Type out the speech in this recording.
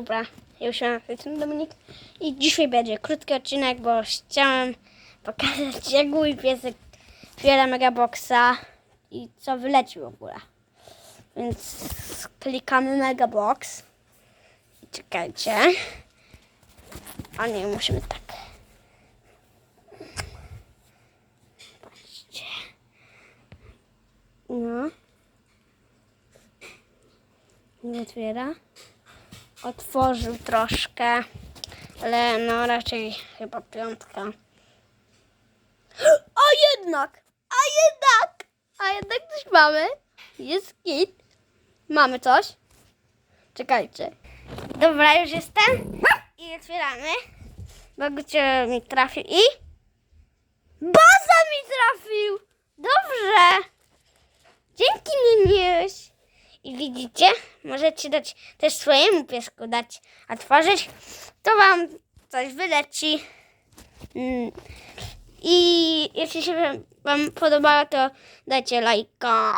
Dobra, ja już mam jestem Dominik i dzisiaj będzie krótki odcinek, bo chciałem pokazać jak mój piesek otwiera megaboxa i co wyleci w ogóle. Więc klikamy megabox czekajcie. A nie, musimy tak. Patrzcie. No. Nie otwiera otworzył troszkę, ale no raczej chyba piątka. A jednak! A jednak! A jednak coś mamy. Jest kit. Mamy coś. Czekajcie. Dobra, już jestem. I otwieramy. Bogucie mi trafił i... Baza mi trafił! Dobrze! Dzięki, Niniuś. I widzicie, możecie dać też swojemu piesku dać otworzyć, to wam coś wyleci. Mm. I jeśli się wam podobało, to dajcie lajka.